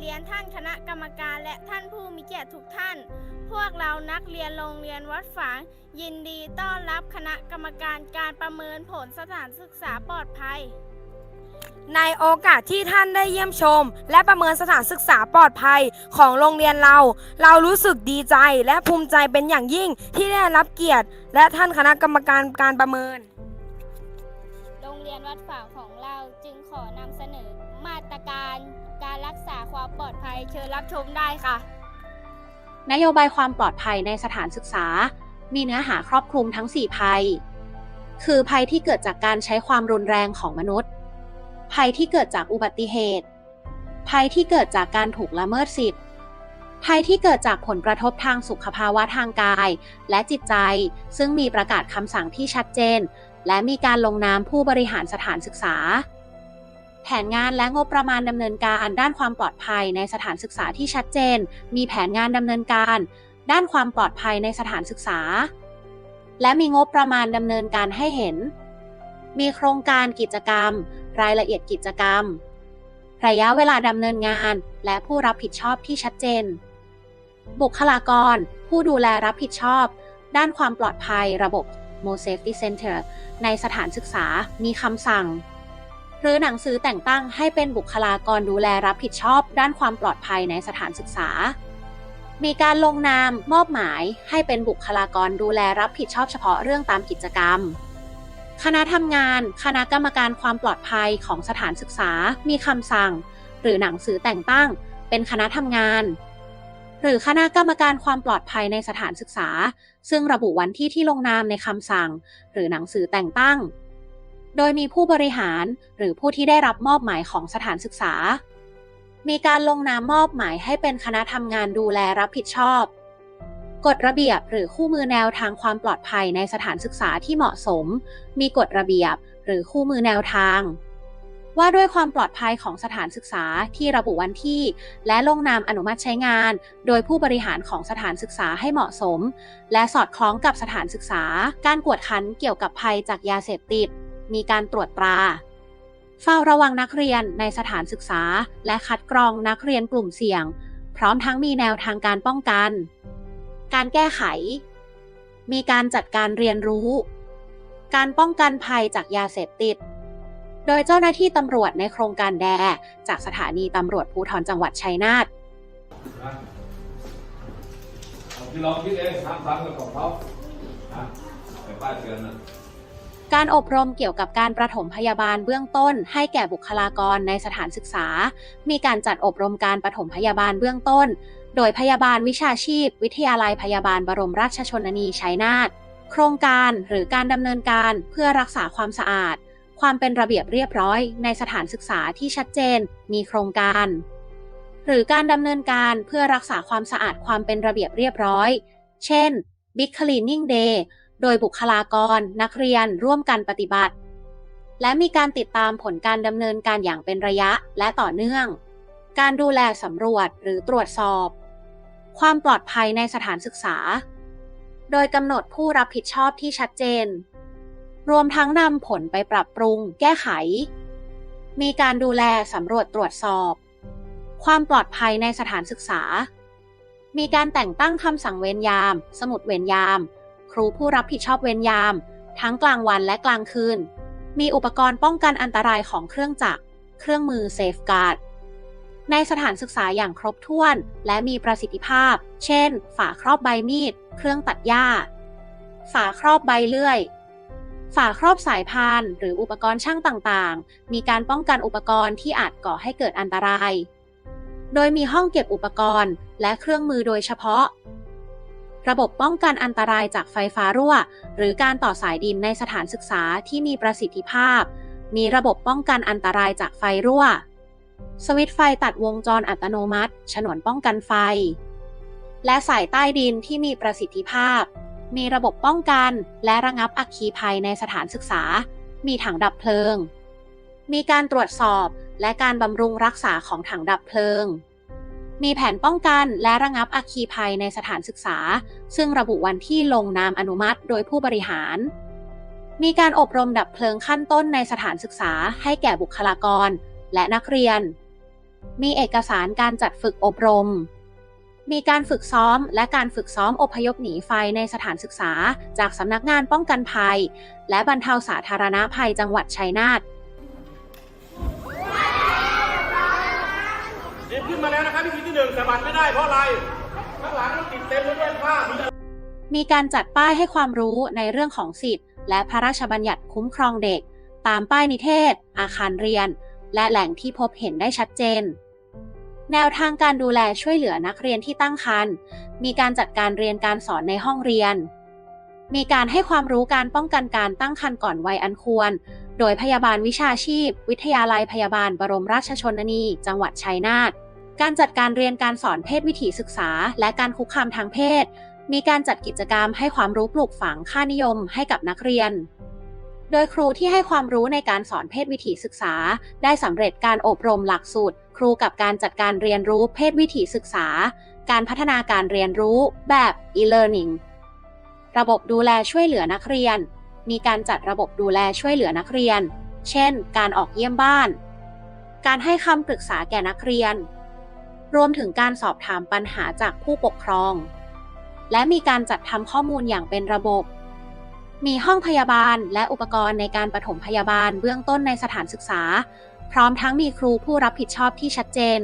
เรียนท่านคณะกรรมการและท่านผู้มีเกียรติทุกท่าน พวกเรานักเรียนโรงเรียนวัดฝาง ยินดีต้อนรับคณะกรรมการการประเมินผลสถานศึกษาปลอดภัย ในโอกาสที่ท่านได้เยี่ยมชม และประเมินสถานศึกษาปลอดภัยของโรงเรียนเรา เรารู้สึกดีใจและภูมิใจเป็นอย่างยิ่งที่ได้รับเกียรติ และท่านคณะกรรมการการประเมิน โรงเรียนวัดฝางของเราจึงขอนำเสนอมาตรการ การรักษาความปลอดภัยเชิญรับชมได้ค่ะ นโยบายความปลอดภัยในสถานศึกษา มีเนื้อหาครอบคลุมทั้ง 4 ภัย คือภัยที่เกิดจากการใช้ความรุนแรงของมนุษย์ ภัยที่เกิดจากอุบัติเหตุ ภัยที่เกิดจากการถูกละเมิดสิทธิ์ภัยที่เกิดจากผลกระทบทางสุขภาวะทางกาย และจิตใจ ซึ่งมีประกาศคำสั่งที่ชัดเจน และมีการลงนามผู้บริหารสถานศึกษา แผนงานและงบประมาณดำเนินการด้านความปลอดภัยในสถานศึกษาที่ชัดเจน มีแผนงานดำเนินการ ด้านความปลอดภัยในสถานศึกษา และมีงบประมาณดำเนินการให้เห็น มีโครงการกิจกรรม รายละเอียดกิจกรรม ระยะเวลาดำเนินงาน และผู้รับผิดชอบที่ชัดเจน บุคลากร ผู้ดูแลรับผิดชอบ ด้านความปลอดภัยระบบ Mo Safety Center ในสถานศึกษามีคำสั่ง หรือหนังสือแต่งตั้งให้เป็นบุคลากรดูแลรับผิดชอบด้านความปลอดภัยในสถานศึกษา มีการลงนามมอบหมายให้เป็นบุคลากรดูแลรับผิดชอบเฉพาะเรื่องตามกิจกรรม คณะทำงาน คณะกรรมการความปลอดภัยของสถานศึกษา มีคำสั่ง หรือหนังสือแต่งตั้ง เป็นคณะทำงาน หรือคณะกรรมการความปลอดภัยในสถานศึกษา ซึ่งระบุวันที่ที่ลงนามในคำสั่ง หรือหนังสือแต่งตั้ง โดยมีผู้บริหารหรือผู้ที่ได้รับมอบหมายของสถานศึกษา มีการลงนามมอบหมายให้เป็นคณะทำงานดูแลรับผิดชอบ กฎระเบียบหรือคู่มือแนวทางความปลอดภัยในสถานศึกษาที่เหมาะสม มีกฎระเบียบหรือคู่มือแนวทาง ว่าด้วยความปลอดภัยของสถานศึกษาที่ระบุวันที่ และลงนามอนุมัติใช้งาน โดยผู้บริหารของสถานศึกษาให้เหมาะสม และสอดคล้องกับสถานศึกษา การกวดขันเกี่ยวกับภัยจากยาเสพติด มีการตรวจตราเฝ้าระวังนักเรียนในสถานศึกษา และคัดกรองนักเรียนกลุ่มเสี่ยง พร้อมทั้งมีแนวทางการป้องกัน การแก้ไข มีการจัดการเรียนรู้ การป้องกันภัยจากยาเสพติด โดยเจ้าหน้าที่ตำรวจในโครงการแด จากสถานีตำรวจภูธรจังหวัดชัยนาทนะเอาที่ลองคิดเองทำฟังกับของเขานะแต่ป้ายเตือนนะ การอบรมเกี่ยวกับการประถมพยาบาลเบื้องต้น ให้แก่บุคลากรในสถานศึกษา มีการจัดอบรมการประถมพยาบาลเบื้องต้น โดยพยาบาลวิชาชีพ วิทยาลัยพยาบาลบรมราชชนนีชัยนาท โครงการหรือการดำเนินการเพื่อรักษาความสะอาด ความเป็นระเบียบเรียบร้อยในสถานศึกษาที่ชัดเจน มีโครงการ หรือการดำเนินการเพื่อรักษาความสะอาดความเป็นระเบียบเรียบร้อย เช่น Big Cleaning Day โดยบุคลากร นักเรียนร่วมกันปฏิบัติ และมีการติดตามผลการดำเนินการอย่างเป็นระยะและต่อเนื่อง การดูแลสำรวจหรือตรวจสอบ ความปลอดภัยในสถานศึกษา โดยกำหนดผู้รับผิดชอบที่ชัดเจน รวมทั้งนำผลไปปรับปรุง แก้ไข มีการดูแลสำรวจตรวจสอบ ความปลอดภัยในสถานศึกษามีการแต่งตั้งคำสั่งเวรยาม สมุดเวรยาม ครูผู้รับผิดชอบเวรยาม ทั้งกลางวันและกลางคืน มีอุปกรณ์ป้องกันอันตรายของเครื่องจักร เครื่องมือเซฟการ์ด ในสถานศึกษาอย่างครบถ้วน และมีประสิทธิภาพ เช่น ฝาครอบใบมีด เครื่องตัดหญ้า ฝาครอบใบเลื่อย ฝาครอบสายพาน หรืออุปกรณ์ช่างต่างๆ มีการป้องกันอุปกรณ์ที่อาจก่อให้เกิดอันตราย โดยมีห้องเก็บอุปกรณ์และเครื่องมือโดยเฉพาะ ระบบป้องกันอันตรายจากไฟฟ้ารั่ว หรือการต่อสายดินในสถานศึกษาที่มีประสิทธิภาพ มีระบบป้องกันอันตรายจากไฟรั่ว สวิตช์ไฟตัดวงจรอัตโนมัติ ฉนวนป้องกันไฟ และสายใต้ดินที่มีประสิทธิภาพ มีระบบป้องกันและระงับอัคคีภัยในสถานศึกษา มีถังดับเพลิง มีการตรวจสอบและการบำรุงรักษาของถังดับเพลิง มีแผนป้องกันและระงับอัคคีภัยในสถานศึกษา ซึ่งระบุวันที่ลงนามอนุมัติโดยผู้บริหาร มีการอบรมดับเพลิงขั้นต้นในสถานศึกษาให้แก่บุคลากร และนักเรียน มีเอกสารการจัดฝึกอบรม มีการฝึกซ้อมและการฝึกซ้อมอพยพหนีไฟในสถานศึกษา จากสำนักงานป้องกันภัย และบรรเทาสาธารณภัยจังหวัดชัยนาท นมาแล้วนะครับวิธีที่หนึ่งแต่บัตรไม่ได้เพราะอะไรข้างหลังมันติดเต็มไปด้วยผ้ามีแต่มีการจัดป้ายให้ความรู้ในเรื่องของสิทธิ์และพระราชบัญญัติคุ้มครองเด็ก ตามป้ายนิเทศ อาคารเรียน และแหล่งที่พบเห็นได้ชัดเจน แนวทางการดูแลช่วยเหลือนักเรียนที่ตั้งครรภ์มีการจัดการเรียนการสอนในห้องเรียน มีการให้ความรู้การป้องกันการตั้งครรภ์ก่อนวัยอันควร โดยพยาบาลวิชาชีพ วิทยาลัยพยาบาลบรมราชชนนี จังหวัดชัยนาท การจัดการเรียนการสอนเพศวิถีศึกษา และการคุกคามทางเพศ มีการจัดกิจกรรมให้ความรู้ปลูกฝังค่านิยมให้กับนักเรียน โดยครูที่ให้ความรู้ในการสอนเพศวิถีศึกษา ได้สำเร็จการอบรมหลักสูตร ครูกับการจัดการเรียนรู้เพศวิถีศึกษา การพัฒนาการเรียนรู้แบบ e-learning ระบบดูแลช่วยเหลือนักเรียน มีการจัดระบบดูแลช่วยเหลือนักเรียน เช่น การออกเยี่ยมบ้าน การให้คำปรึกษาแก่นักเรียน รวมถึงการสอบถามปัญหาจากผู้ปกครอง และมีการจัดทำข้อมูลอย่างเป็นระบบ มีห้องพยาบาลและอุปกรณ์ในการปฐมพยาบาลเบื้องต้นในสถานศึกษา พร้อมทั้งมีครูผู้รับผิดชอบที่ชัดเจน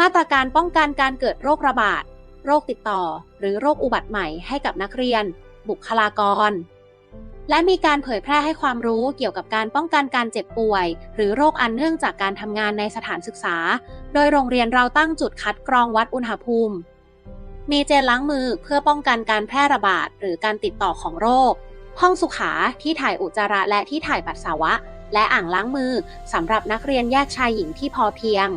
มาตรการป้องกันการเกิดโรคระบาด โรคติดต่อ หรือโรคอุบัติใหม่ให้กับนักเรียน บุคลากร และมีการเผยแพร่ให้ความรู้เกี่ยวกับการป้องกันการเจ็บป่วย หรือโรคอันเนื่องจากการทำงานในสถานศึกษา โดยโรงเรียนเราตั้งจุดคัดกรองวัดอุณหภูมิ มีเจลล้างมือเพื่อป้องกันการแพร่ระบาด หรือการติดต่อของโรค ห้องสุขาที่ถ่ายอุจจาระและที่ถ่ายปัสสาวะ และอ่างล้างมือสำหรับนักเรียนแยกชายหญิงที่พอเพียง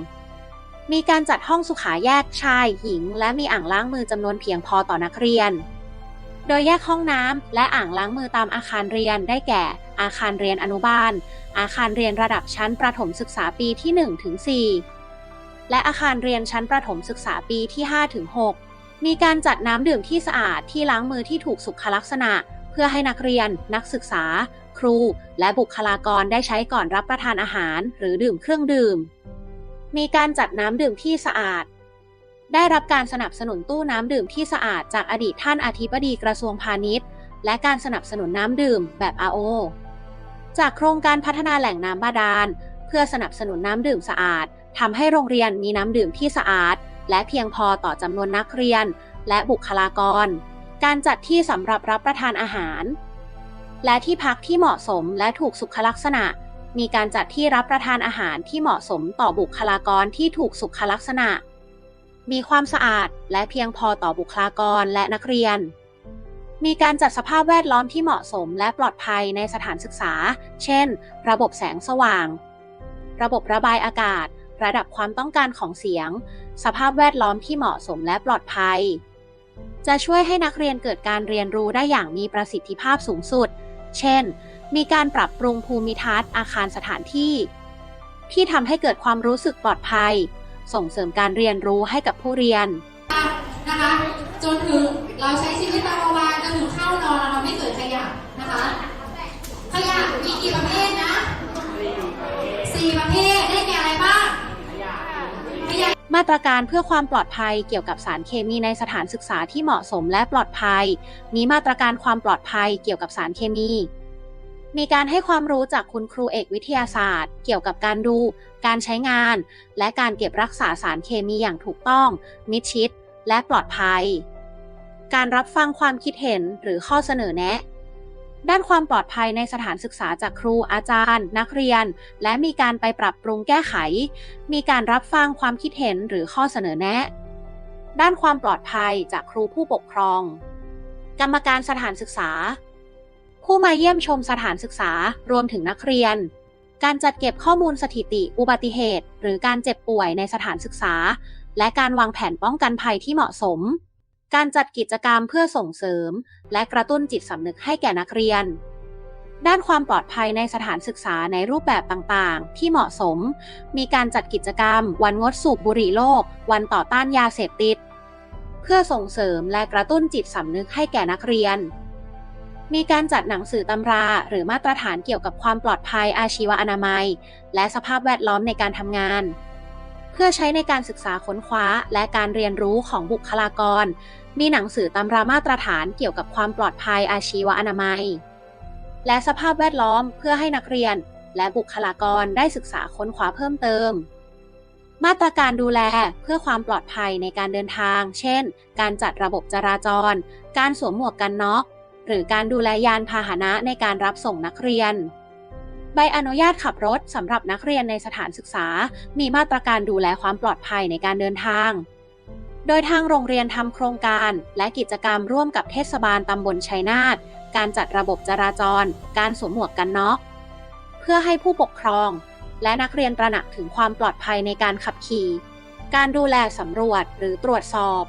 มีการจัดห้องสุขาแยกชายหญิง และมีอ่างล้างมือจำนวนเพียงพอต่อนักเรียน ดยแยกห้องน้ำและอ่างล้างมือตามอาคารเรียนได้แก่ อาคารเรียนอนุบาล อาคารเรียนระดับชั้นประถมศึกษาปีที่1ถึง4และอาคารเรียนชั้นประถมศึกษาปีที่5ถึง6มีการจัดน้ำดื่มที่สะอาดที่ล้างมือที่ถูกสุขลักษณะ เพื่อให้นักเรียน นักศึกษา ครู และบุคลากรได้ใช้ก่อนรับประทานอาหาร หรือดื่มเครื่องดื่ม มีการจัดน้ำดื่มที่สะอาด ได้รับการสนับสนุนตู้น้ำดื่มที่สะอาดจากอดีตท่านอธิบดีกระทรวงพาณิชย์ และการสนับสนุนน้ำดื่มแบบ RO จากโครงการพัฒนาแหล่งน้ำบาดาล เพื่อสนับสนุนน้ำดื่มสะอาดทำให้โรงเรียนมีน้ำดื่มที่สะอาด และเพียงพอต่อจำนวนนักเรียน และบุคลากร การจัดที่สำหรับรับประทานอาหาร และที่พักที่เหมาะสมและถูกสุขลักษณะ มีการจัดที่รับประทานอาหารที่เหมาะสมต่อบุคลากรที่ถูกสุขลักษณะ มีความสะอาดและเพียงพอต่อบุคลากรและนักเรียน มีการจัดสภาพแวดล้อมที่เหมาะสมและปลอดภัยในสถานศึกษา เช่น ระบบแสงสว่าง ระบบระบายอากาศ ระดับความต้องการของเสียง สภาพแวดล้อมที่เหมาะสมและปลอดภัย จะช่วยให้นักเรียนเกิดการเรียนรู้ได้อย่างมีประสิทธิภาพสูงสุด เช่น มีการปรับปรุงภูมิทัศน์อาคารสถานที่ ที่ทำให้เกิดความรู้สึกปลอดภัย ส่งเสริมการเรียนรู้ให้กับผู้เรียนนะคะจนถึงเราใช้ชีวิตตามวันจนถึงเข้านอนเราไม่เกิดขยะนะคะขยะมีกี่ประเภทนะสี่ประเภทได้แก่อะไรบ้างขยะมาตรการเพื่อความปลอดภัยเกี่ยวกับสารเคมีในสถานศึกษาที่เหมาะสมและปลอดภัย มีมาตรการความปลอดภัยเกี่ยวกับสารเคมี มีการให้ความรู้จากคุณครูเอกวิทยาศาสตร์ เกี่ยวกับการดู การใช้งาน และการเก็บรักษาสารเคมีอย่างถูกต้อง มิดชิด และปลอดภัย การรับฟังความคิดเห็นหรือข้อเสนอแนะ ด้านความปลอดภัยในสถานศึกษาจากครูอาจารย์ นักเรียน และมีการไปปรับปรุงแก้ไข มีการรับฟังความคิดเห็นหรือข้อเสนอแนะ ด้านความปลอดภัยจากครูผู้ปกครอง กรรมการสถานศึกษา ผู้มาเยี่ยมชมสถานศึกษารวมถึงนักเรียน การจัดเก็บข้อมูลสถิติ อุบัติเหตุ หรือการเจ็บป่วยในสถานศึกษา และการวางแผนป้องกันภัยที่เหมาะสม การจัดกิจกรรมเพื่อส่งเสริม และกระตุ้นจิตสำนึกให้แก่นักเรียน ด้านความปลอดภัยในสถานศึกษาในรูปแบบต่างๆ ที่เหมาะสม มีการจัดกิจกรรม วันงดสูบบุหรี่โลก วันต่อต้านยาเสพติด เพื่อส่งเสริมและกระตุ้นจิตสำนึกให้แก่นักเรียน มีการจัดหนังสือตำราหรือมาตรฐานเกี่ยวกับความปลอดภัยอาชีวอนามัย และสภาพแวดล้อมในการทำงาน เพื่อใช้ในการศึกษาค้นคว้าและการเรียนรู้ของบุคลากร มีหนังสือตำรามาตรฐานเกี่ยวกับความปลอดภัยอาชีวอนามัย และสภาพแวดล้อมเพื่อให้นักเรียน และบุคลากรได้ศึกษาค้นคว้าเพิ่มเติมมาตรการดูแลเพื่อความปลอดภัยในการเดินทาง เช่น การจัดระบบจราจร การสวมหมวกกันน็อก หรือการดูแลยานพาหนะในการรับส่งนักเรียน ใบอนุญาตขับรถสำหรับนักเรียนในสถานศึกษา มีมาตรการดูแลความปลอดภัยในการเดินทาง โดยทางโรงเรียนทำโครงการและกิจกรรมร่วมกับเทศบาลตำบลชัยนาท การจัดระบบจราจร การสวมหมวกกันน็อก เพื่อให้ผู้ปกครอง และนักเรียนตระหนักถึงความปลอดภัยในการขับขี่ การดูแลสำรวจหรือตรวจสอบ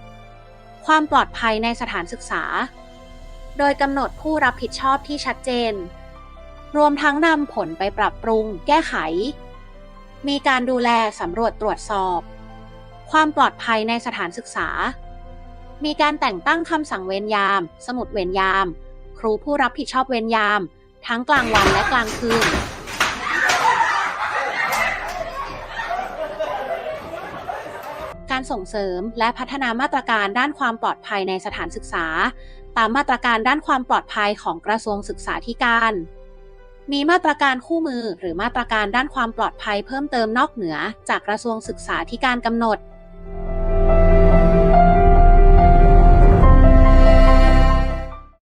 ความปลอดภัยในสถานศึกษา โดยกำหนดผู้รับผิดชอบที่ชัดเจน รวมทั้งนำผลไปปรับปรุง แก้ไข มีการดูแลสำรวจตรวจสอบ ความปลอดภัยในสถานศึกษา มีการแต่งตั้งคำสั่งเวรยาม สมุดเวรยาม ครูผู้รับผิดชอบเวรยาม ทั้งกลางวันและกลางคืนการส่งเสริมและพัฒนามาตรการด้านความปลอดภัยในสถานศึกษา ตามมาตรการด้านความปลอดภัยของกระทรวงศึกษาธิการ มีมาตรการคู่มือหรือมาตรการด้านความปลอดภัยเพิ่มเติมนอกเหนือจากกระทรวงศึกษาธิการกำหนด